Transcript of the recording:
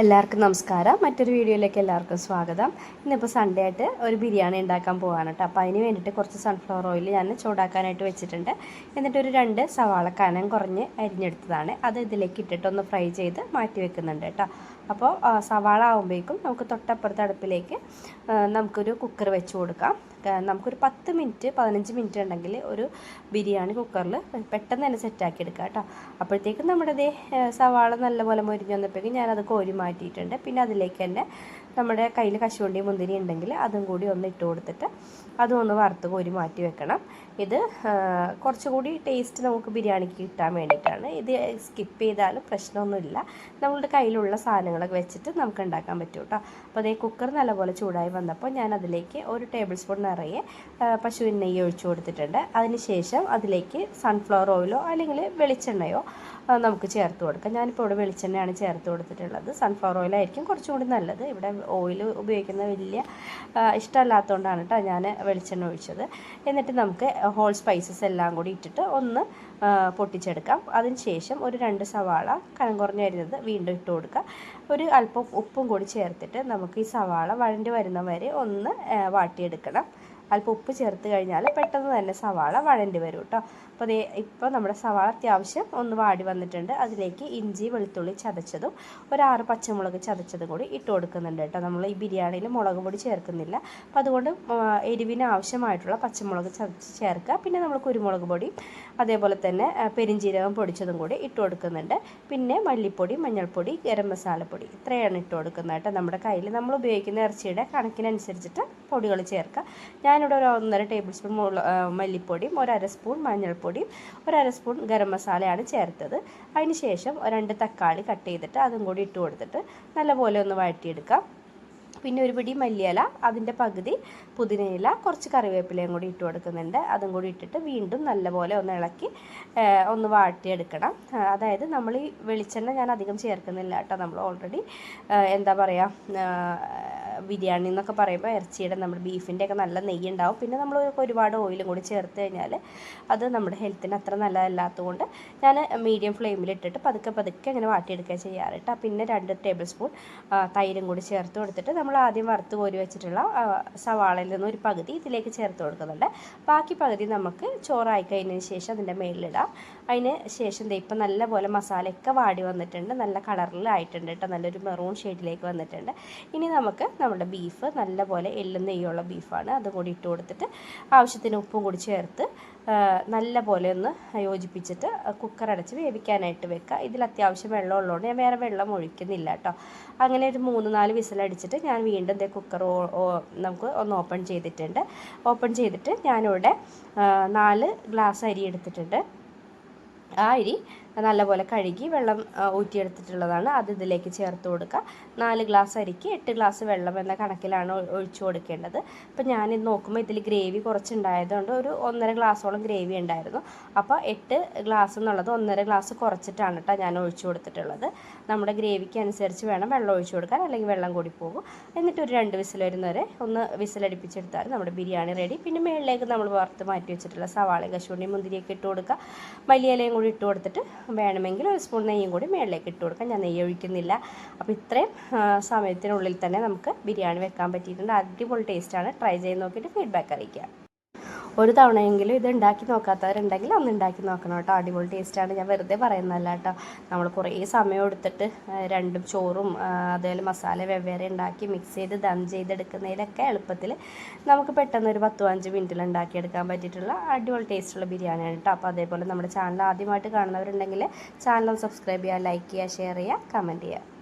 എല്ലാവർക്കും നമസ്കാരം. മറ്റൊരു വീഡിയോയിലേക്ക് എല്ലാവർക്കും സ്വാഗതം. ഇന്നിപ്പോൾ സൺഡേ ആയിട്ട് ഒരു ബിരിയാണി ഉണ്ടാക്കാൻ പോകാണ് കേട്ടോ. അപ്പോൾ അതിന് വേണ്ടിയിട്ട് കുറച്ച് സൺഫ്ലവർ ഓയിൽ ഞാൻ ചൂടാക്കാനായിട്ട് വെച്ചിട്ടുണ്ട്. എന്നിട്ട് ഒരു രണ്ട് സവാള കനം കുറഞ്ഞ് അരിഞ്ഞെടുത്തതാണ്. അത് ഇതിലേക്ക് ഇട്ടിട്ട് ഒന്ന് ഫ്രൈ ചെയ്ത് മാറ്റി വെക്കുന്നുണ്ട് കേട്ടോ. അപ്പോൾ സവാള ആകുമ്പോഴേക്കും നമുക്ക് തൊട്ടപ്പുറത്തെ അടുപ്പിലേക്ക് നമുക്കൊരു കുക്കർ വെച്ച് കൊടുക്കാം. നമുക്കൊരു പത്ത് മിനിറ്റ് പതിനഞ്ച് മിനിറ്റ് ഉണ്ടെങ്കിൽ ഒരു ബിരിയാണി കുക്കറിൽ പെട്ടെന്ന് തന്നെ സെറ്റാക്കി എടുക്കാം കേട്ടോ. അപ്പോഴത്തേക്കും നമ്മുടെ ഏ, സവാള നല്ലപോലെ മൊരിഞ്ഞ് വന്നപ്പോഴേക്കും ഞാനത് കോരി മാറ്റിയിട്ടുണ്ട്. പിന്നെ അതിലേക്ക് തന്നെ നമ്മുടെ കയ്യിൽ കശുവണ്ടി മുന്തിരി ഉണ്ടെങ്കിൽ അതും കൂടി ഒന്ന് ഇട്ട് കൊടുത്തിട്ട് അതും ഒന്ന് വറുത്ത് കോരി മാറ്റി വെക്കണം. ഇത് കുറച്ചുകൂടി ടേസ്റ്റ് നമുക്ക് ബിരിയാണിക്ക് കിട്ടാൻ വേണ്ടിയിട്ടാണ്. ഇത് സ്കിപ്പ് ചെയ്താലും പ്രശ്നമൊന്നുമില്ല. നമ്മളുടെ കയ്യിലുള്ള സാധനങ്ങളൊക്കെ വെച്ചിട്ട് നമുക്ക് ഉണ്ടാക്കാൻ പറ്റും കേട്ടോ. അപ്പോൾ അതേ കുക്കർ നല്ലപോലെ ചൂടായി വന്നപ്പോൾ ഞാൻ അതിലേക്ക് ഒരു ടേബിൾ സ്പൂൺ നിറയെ പശുവിൻ നെയ്യ് ഒഴിച്ചു കൊടുത്തിട്ടുണ്ട്. അതിനുശേഷം അതിലേക്ക് സൺഫ്ലവർ ഓയിലോ അല്ലെങ്കിൽ വെളിച്ചെണ്ണയോ നമുക്ക് ചേർത്ത് കൊടുക്കാം. ഞാനിപ്പോൾ ഇവിടെ വെളിച്ചെണ്ണയാണ് ചേർത്ത് കൊടുത്തിട്ടുള്ളത്. സൺഫ്ലവർ ഓയിലായിരിക്കും കുറച്ചും കൂടി നല്ലത്. ഇവിടെ ഓയിൽ ഉപയോഗിക്കുന്ന വലിയ ഇഷ്ടമല്ലാത്തതുകൊണ്ടാണ് കേട്ടോ ഞാൻ വെളിച്ചെണ്ണ ഒഴിച്ചത്. എന്നിട്ട് നമുക്ക് ഹോൾ സ്പൈസസ് എല്ലാം കൂടി ഇട്ടിട്ട് ഒന്ന് പൊട്ടിച്ചെടുക്കാം. അതിന് ശേഷം ഒരു രണ്ട് സവാള കനം കുറഞ്ഞരിഞ്ഞത് വീണ്ടും ഇട്ട് കൊടുക്കുക. ഒരു അല്പം ഉപ്പും കൂടി ചേർത്തിട്ട് നമുക്ക് ഈ സവാള വഴണ്ടി വരുന്ന വരെ ഒന്ന് വാട്ടിയെടുക്കണം. അല്പം ഉപ്പ് ചേർത്ത് കഴിഞ്ഞാൽ പെട്ടെന്ന് തന്നെ സവാള വഴണ്ടി വരും കേട്ടോ അപ്പോൾ അതേ ഇപ്പോൾ നമ്മുടെ സവാള അത്യാവശ്യം ഒന്ന് വാടി വന്നിട്ടുണ്ട്. അതിലേക്ക് ഇഞ്ചി വെളുത്തുള്ളി ചതച്ചതും ഒരാറ് പച്ചമുളക് ചതച്ചതും കൂടി ഇട്ട് കൊടുക്കുന്നുണ്ട് കേട്ടോ നമ്മൾ ഈ ബിരിയാണിയിൽ മുളക് പൊടി ചേർക്കുന്നില്ല. അപ്പോൾ അതുകൊണ്ട് എരിവിന് ആവശ്യമായിട്ടുള്ള പച്ചമുളക് ചതച്ച് ചേർക്കുക. പിന്നെ നമ്മൾ കുരുമുളക് പൊടി അതേപോലെ തന്നെ പെരിഞ്ചീരകം പൊടിച്ചതും കൂടി ഇട്ട് കൊടുക്കുന്നുണ്ട്. പിന്നെ മല്ലിപ്പൊടി മഞ്ഞൾപ്പൊടി ഗരം മസാലപ്പൊടി ഇത്രയാണ് ഇട്ട് കൊടുക്കുന്നത് കേട്ടോ നമ്മുടെ കയ്യിൽ നമ്മൾ ഉപയോഗിക്കുന്ന ഇറച്ചിയുടെ കണക്കിനനുസരിച്ചിട്ട് പൊടികൾ ചേർക്കുക. ഞാനിവിടെ ഒരു ഒന്നര ടേബിൾ സ്പൂൺ മല്ലിപ്പൊടിയും ഒരര സ്പൂൺ മഞ്ഞൾപ്പൊടിയും ഒരര സ്പൂൺ ഗരം മസാലയാണ് ചേർത്തത്. അതിന് ശേഷം രണ്ട് തക്കാളി കട്ട് ചെയ്തിട്ട് അതും കൂടി ഇട്ട് കൊടുത്തിട്ട് നല്ലപോലെ ഒന്ന് വഴറ്റിയെടുക്കാം. പിന്നെ ഒരു പിടി മല്ലിയില അതിന്റെ പകുതി പുതിനയില കുറച്ച് കറിവേപ്പിലയും കൂടി ഇട്ട് കൊടുക്കുന്നുണ്ട്. അതും കൂടി ഇട്ടിട്ട് വീണ്ടും നല്ലപോലെ ഒന്ന് ഇളക്കി ഒന്ന് വാട്ടിയെടുക്കണം. അതായത് നമ്മൾ ഈ വെളിച്ചെണ്ണ ഞാൻ അധികം ചേർക്കുന്നില്ല കേട്ടോ. നമ്മൾ ഓൾറെഡി എന്താ പറയുക ബിരിയാണി എന്നൊക്കെ പറയുമ്പോൾ ഇറച്ചിയുടെ നമ്മുടെ ബീഫിന്റെ ഒക്കെ നല്ല നെയ്യ് ഉണ്ടാവും പിന്നെ നമ്മൾ ഒരുപാട് ഓയിലും കൂടി ചേർത്ത് കഴിഞ്ഞാൽ അത് നമ്മുടെ ഹെൽത്തിന് അത്ര നല്ലതല്ലാത്തതുകൊണ്ട് ഞാൻ മീഡിയം ഫ്ലെയിമിൽ ഇട്ടിട്ട് പതുക്കെ പതുക്കെ അങ്ങനെ വാട്ടിയെടുക്കുക ചെയ്യാറ് കേട്ടോ. പിന്നെ രണ്ട് ടേബിൾ സ്പൂൺ തൈരും കൂടി ചേർത്ത് കൊടുത്തിട്ട് നമ്മൾ ആദ്യം വറുത്ത് കോരി വെച്ചിട്ടുള്ള സവാളയിൽ നിന്ന് ഒരു പകുതി ഇതിലേക്ക് ചേർത്ത് കൊടുക്കുന്നുണ്ട്. ബാക്കി പകുതി നമുക്ക് ചോറായി കഴിഞ്ഞതിന് ശേഷം അതിന്റെ മേളിലിടാം. അതിന് ശേഷം ഇപ്പം നല്ലപോലെ മസാലയൊക്കെ വാടി വന്നിട്ടുണ്ട്. നല്ല കളറിലായിട്ടുണ്ട് കേട്ടോ നല്ലൊരു മെറൂൺ ഷെയ്ഡിലേക്ക് വന്നിട്ടുണ്ട്. ഇനി നമുക്ക് നമ്മുടെ ബീഫ് നല്ല പോലെ എല്ലും നെയ്യുള്ള ബീഫാണ്. അതും കൂടി ഇട്ട് കൊടുത്തിട്ട് ആവശ്യത്തിന് ഉപ്പും കൂടി ചേർത്ത് നല്ല പോലെ ഒന്ന് യോജിപ്പിച്ചിട്ട് കുക്കർ അടച്ച് വേവിക്കാനായിട്ട് വെക്കുക. ഇതിൽ അത്യാവശ്യം വെള്ളം ഉള്ളതുകൊണ്ട് ഞാൻ വേറെ വെള്ളം ഒഴിക്കുന്നില്ല കേട്ടോ അങ്ങനെ ഒരു മൂന്ന് നാല് വിസിലടിച്ചിട്ട് ഞാൻ വീണ്ടും ഇതേ കുക്കർ നമുക്ക് ഒന്ന് ഓപ്പൺ ചെയ്തിട്ടുണ്ട്. ഓപ്പൺ ചെയ്തിട്ട് ഞാനിവിടെ നാല് ഗ്ലാസ് അരി എടുത്തിട്ടുണ്ട്. ആ അരി നല്ലപോലെ കഴുകി വെള്ളം ഊറ്റിയെടുത്തിട്ടുള്ളതാണ്. അത് ഇതിലേക്ക് ചേർത്ത് കൊടുക്കുക. നാല് ഗ്ലാസ് അരിക്ക് എട്ട് ഗ്ലാസ് വെള്ളം എന്ന കണക്കിലാണ് ഒഴിച്ചു കൊടുക്കേണ്ടത്. അപ്പോൾ ഞാനിത് നോക്കുമ്പോൾ ഇതിൽ ഗ്രേവി കുറച്ചുണ്ടായതുകൊണ്ട് ഒരു ഒന്നര ഗ്ലാസ്സോളം ഗ്രേവി ഉണ്ടായിരുന്നു. അപ്പോൾ എട്ട് ഗ്ലാസ് എന്നുള്ളത് ഒന്നര ഗ്ലാസ് കുറച്ചിട്ടാണ് കേട്ടോ ഞാൻ ഒഴിച്ചു കൊടുത്തിട്ടുള്ളത്. നമ്മുടെ ഗ്രേവിക്ക് അനുസരിച്ച് വേണം വെള്ളം ഒഴിച്ചു കൊടുക്കാൻ അല്ലെങ്കിൽ വെള്ളം കൂടി പോകും. എന്നിട്ട് ഒരു രണ്ട് വിസിൽ വരുന്നവരെ ഒന്ന് വിസിലടിപ്പിച്ചെടുത്താൽ നമ്മുടെ ബിരിയാണി റെഡി. പിന്നെ മേളിലേക്ക് നമ്മൾ വറുത്ത് മാറ്റി വെച്ചിട്ടുള്ള സവാള കശുവണ്ടി മുന്തിരിയൊക്കെ ഇട്ട് കൊടുക്കുക. മല്ലിയിലയും കൂടി ഇട്ട് കൊടുത്തിട്ട് വേണമെങ്കിൽ ഒരു സ്പൂൺ നെയ്യും കൂടി മേളിലേക്ക് ഇട്ട് കൊടുക്കാം. ഞാൻ നെയ്യ് ഒഴിക്കുന്നില്ല. അപ്പോൾ ഇത്രയും സമയത്തിനുള്ളിൽ തന്നെ നമുക്ക് ബിരിയാണി വെക്കാൻ പറ്റിയിട്ടുണ്ട്. അടിപൊളി ടേസ്റ്റാണ് ട്രൈ ചെയ്ത് നോക്കിയിട്ട് ഫീഡ്ബാക്ക് അറിയിക്കുക. ഒരു തവണയെങ്കിലും ഇത് ഉണ്ടാക്കി നോക്കാത്തവരുണ്ടെങ്കിൽ ഒന്ന് ഉണ്ടാക്കി നോക്കണം കേട്ടോ. അടിപൊളി ടേസ്റ്റാണ് ഞാൻ വെറുതെ പറയുന്നതല്ല കേട്ടോ. നമ്മൾ കുറേ സമയം എടുത്തിട്ട് രണ്ടും ചോറും അതേപോലെ മസാല വെവ്വേറെ ഉണ്ടാക്കി മിക്സ് ചെയ്ത് ദം ചെയ്തെടുക്കുന്നതിലൊക്കെ എളുപ്പത്തിൽ നമുക്ക് പെട്ടെന്ന് ഒരു പത്ത് അഞ്ച് മിനിറ്റിൽ ഉണ്ടാക്കിയെടുക്കാൻ പറ്റിയിട്ടുള്ള അടിപൊളി ടേസ്റ്റുള്ള ബിരിയാണിയാണ് കേട്ടോ. അപ്പോൾ അതേപോലെ നമ്മുടെ ചാനൽ ആദ്യമായിട്ട് കാണുന്നവരുണ്ടെങ്കിൽ ചാനൽ സബ്സ്ക്രൈബ് ചെയ്യുക ലൈക്ക് ചെയ്യുക ഷെയർ ചെയ്യുക കമന്റ് ചെയ്യുക.